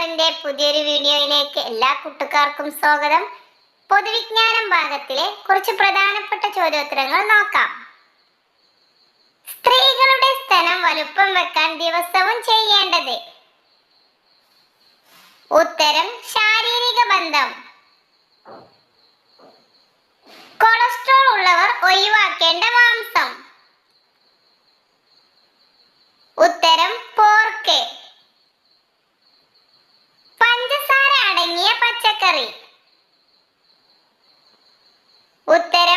ടീച്ചറിന്റെ പുതിയൊരു വീഡിയോയിലേക്ക് എല്ലാ കൂട്ടുകാർക്കും സ്വാഗതം. പൊതുവിജ്ഞാനം ഭാഗത്തിലെ കുറച്ച് പ്രധാനപ്പെട്ട ചോദ്യോത്തരങ്ങൾ നോക്കാം. സ്ത്രീകളുടെ സ്ഥലം വലുപ്പം വെക്കാൻ ദിവസവും ചെയ്യേണ്ടത്. ഉത്തരം ശാരീരിക ബന്ധം. കൊളസ്ട്രോൾ ഉള്ളവർ ഒഴിവാക്കേണ്ട മാംസം. ഉത്തരം പോർക്ക്. Uter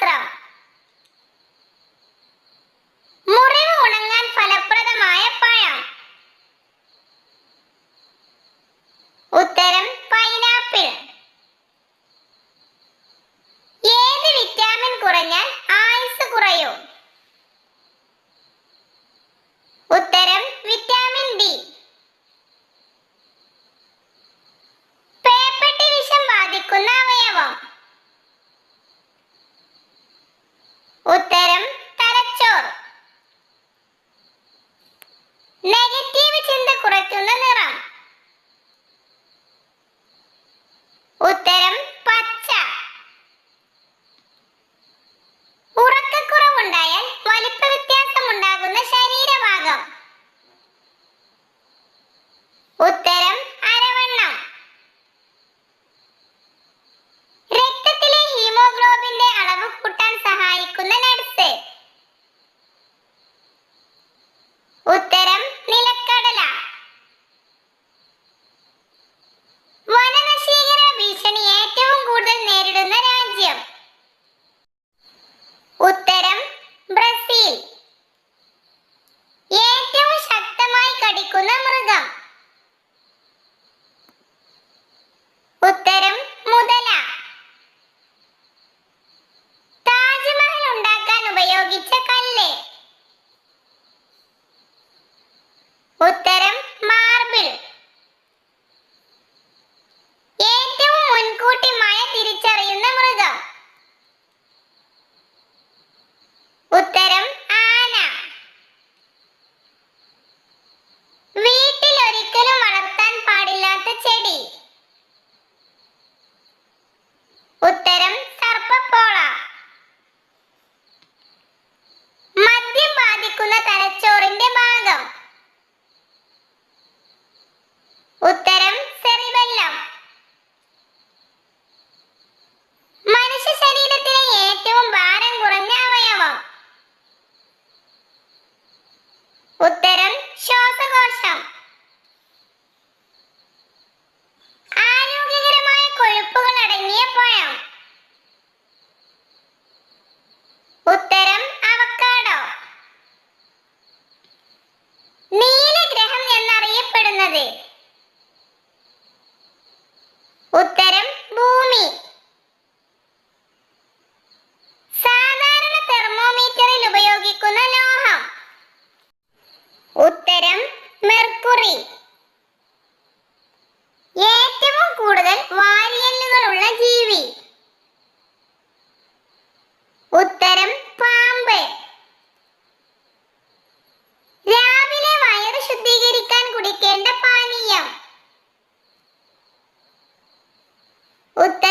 ശാസ്ത്രം. മുറിവ് ഉണങ്ങാൻ ഫലപ്രദമായ പഴം. ഉത്തരം പൈനാപ്പിൾ ഏത് വിറ്റാമിൻ കുറഞ്ഞാൽ ആയുസ് കുറയും? ഉത്തരം usted கூடாது കുടിക്കേണ്ട പാനീയം. ഉത്തരം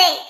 Sunday.